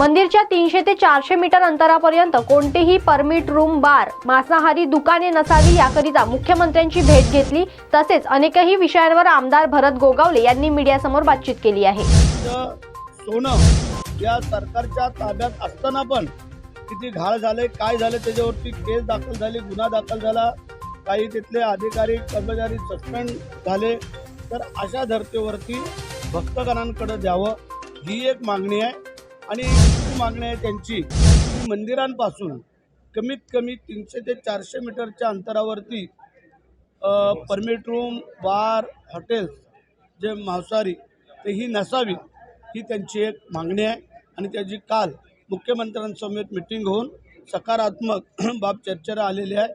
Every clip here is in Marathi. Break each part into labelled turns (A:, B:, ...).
A: मंदिरच्या तीनशे ते चारशे मीटर अंतरापर्यंत कोणतेही परमिट रूम बार मांसाहारी दुकाने नसावी याकरिता मुख्यमंत्र्यांची भेट घेतली. तसेच अनेकही विषयांवर आमदार भरत गोगावले यांनी मीडियासमोर बातचीत केली आहे.
B: सोनं या सरकारच्या ताब्यात असताना पण किती घाळ झाले काय झाले त्याच्यावरती केस दाखल झाली गुन्हा दाखल झाला. काही तिथले अधिकारी कर्मचारी सस्पेंड झाले. तर अशा धर्तीवरती भक्तगणांकडे द्यावं ही एक मागणी आहे. आणि दुसरी मागणी आहे त्यांची. मंदिरांपासून कमीत कमी तीनशे ते चारशे मीटरच्या अंतरावरती परमिट रूम बार हॉटेल्स जे मांसाहारी ते ही नसावी ही त्यांची एक मागणी आहे. आणि त्याची काल मुख्यमंत्र्यांसमेत मिटिंग होऊन सकारात्मक बाब चर्चेला आलेली आहे.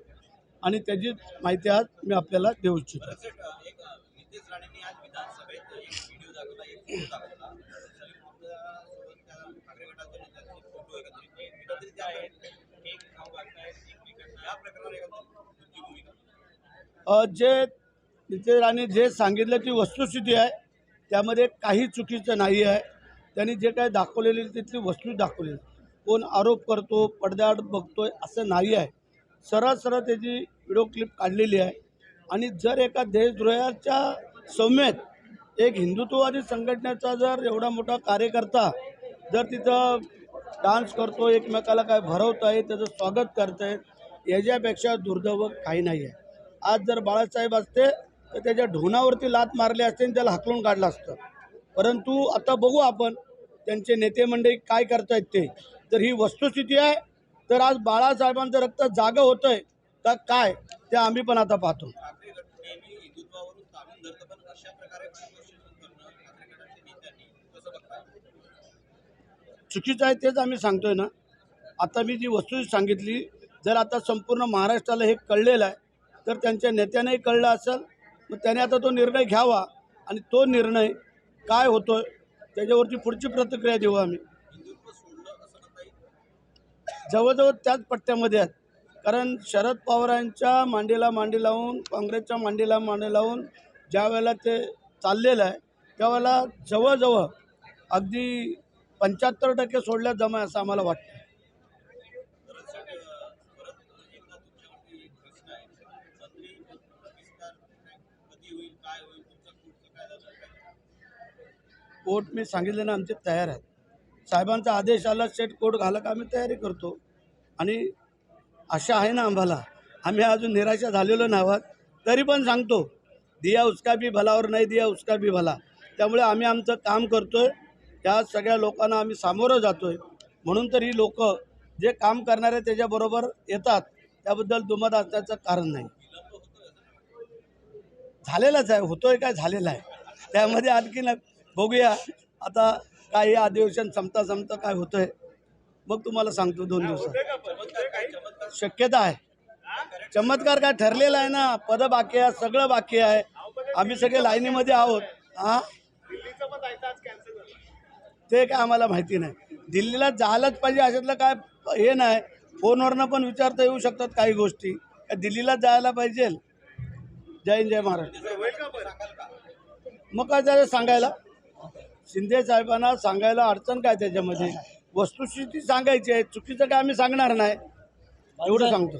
B: आणि त्याची माहिती आज मी आपल्याला देऊ इच्छितो. जे नितेश राणे जे सांगितलं ती वस्तुस्थिती आहे त्यामध्ये काही चुकीचं नाही आहे. त्यांनी जे काय दाखवलेली तिथली वस्तू दाखवलेली कोण आरोप करतो पडद्याआड बघतोय असं नाही आहे. सरळ सरळ त्याची व्हिडिओ क्लिप काढलेली आहे. आणि जर एका देशद्रोहाच्या सौम्येत एक हिंदुत्ववादी संघटनेचा जर एवढा मोठा कार्यकर्ता जर तिथं डान्स करतो एकमेकाला काय भरवत आहे त्याचं स्वागत करत आहे याच्यापेक्षा दुर्दैव काही नाही आहे. आज जर बाळासाहेब असते तर त्याच्या ढोणावरती लात मारली असते आणि त्याला हकलून काढलं असतं. परंतु आता बघू आपण त्यांचे नेते मंडळी काय करतायत ते. जर ही वस्तुस्थिती आहे. तर आज बाळासाहेबांचं रक्त जागं होतं आहे का काय ते आम्ही पण आता पाहतो. चुकीचं आहे तेच आम्ही सांगतोय ना. आता मी जी वस्तू सांगितली जर आता संपूर्ण महाराष्ट्राला हे कळलेलं आहे तर त्यांच्या नेत्यानेही कळलं असेल मग त्याने आता तो निर्णय घ्यावा. आणि तो निर्णय काय होतोय त्याच्यावरती पुढची प्रतिक्रिया देऊ आम्ही. जवळजवळ त्याच पट्ट्यामध्ये आहेत. कारण शरद पवारांच्या मांडीला मांडी लावून काँग्रेसच्या मांडीला मांडी लावून ज्या वेळेला ते चाललेलं आहे त्यावेळेला जवळजवळ अगदी पंच्याहत्तर टक्के सोडल्या जमा असं आम्हाला वाटतं
C: परत एकदा तुमच्यावरती एक प्रश्न आहे मंत्री विस्तार कधी होईल काय होईल तुमचं पुढचं काय झालं
B: कोर्ट मी सांगितलं ना आमचे तयार आहेत. साहेबांचा आदेश आला सेट कोर्ट घाला का आम्ही तयारी करतो. आणि आशा आहे ना आम्हाला आम्ही अजून निराशा झालेलो नाही तरी पण सांगतो दिया उसका भी भलावर नाही दिया उसका भी भला. त्यामुळे आम्ही आमचं काम करतोय. त्या सगळ्या लोकांना आम्ही सामोरं जातोय. म्हणून तर ही लोक जे काम करणारे त्याच्याबरोबर येतात. त्याबद्दल दुमत असण्याचं कारण नाही. झालेलाच आहे होतोय काय झालेला आहे. त्यामध्ये आणखीन बघूया आता काय हे अधिवेशन संपता संपता काय होतंय. मग तुम्हाला सांगतो दोन दिवसात. शक्यता आहे. चमत्कार काय ठरलेला आहे ना पद बाकी आहे सगळं बाकी आहे. आम्ही सगळे लाईनीमध्ये आहोत हा? ते काय आम्हाला माहिती नाही. दिल्लीला जायलाच पाहिजे अशातलं काय हे नाही. फोनवरनं पण विचारता येऊ शकतात काही गोष्टी. काय दिल्लीला जायला पाहिजे. जय हिंद जय महाराष्ट्र. मग काय त्याला सांगायला? शिंदे साहेबांना सांगायला अडचण काय त्याच्यामध्ये? वस्तुस्थिती सांगायची आहे चुकीचं काय आम्ही सांगणार नाही. एवढं सांगतो.